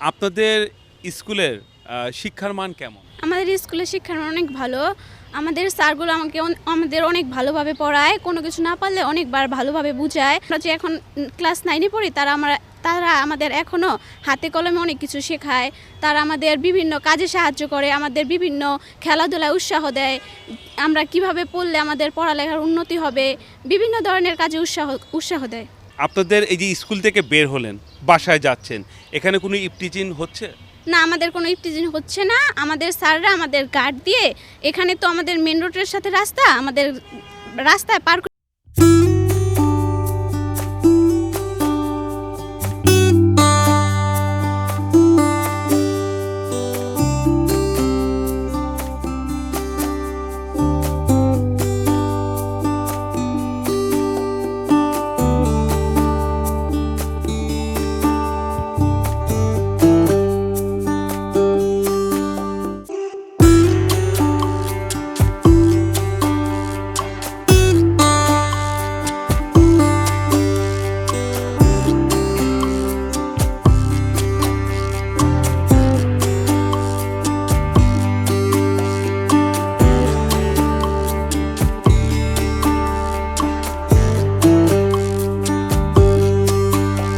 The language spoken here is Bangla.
আপনাদের স্কুলের শিক্ষার মান কেমন? আমাদের স্কুলের শিক্ষার মান অনেক ভালো। আমাদের স্যারগুলো আমাকে আমাদের অনেক ভালোভাবে পড়ায়। কোনো কিছু না পারলে অনেকবার ভালোভাবে বুঝায়। আমরা যে এখন ক্লাস নাইনে পড়ি, তারা আমরা, তারা আমাদের এখনও হাতে কলমে অনেক কিছু শেখায়। তারা আমাদের বিভিন্ন কাজে সাহায্য করে, আমাদের বিভিন্ন খেলাধুলায় উৎসাহ দেয়। আমরা কীভাবে পড়লে আমাদের পড়ালেখার উন্নতি হবে, বিভিন্ন ধরনের কাজে উৎসাহ উৎসাহ দেয়। আপনাদের এই যে স্কুল থেকে বের হলেন, বাসায় যাচ্ছেন, এখানে কোনো ইপটিচিন হচ্ছে? না, আমাদের কোনো ইফটিজিন হচ্ছে না। আমাদের স্যাররা আমাদের গার্ড দিয়ে, এখানে তো আমাদের মেন রোডের সাথে রাস্তা, আমাদের রাস্তায় পার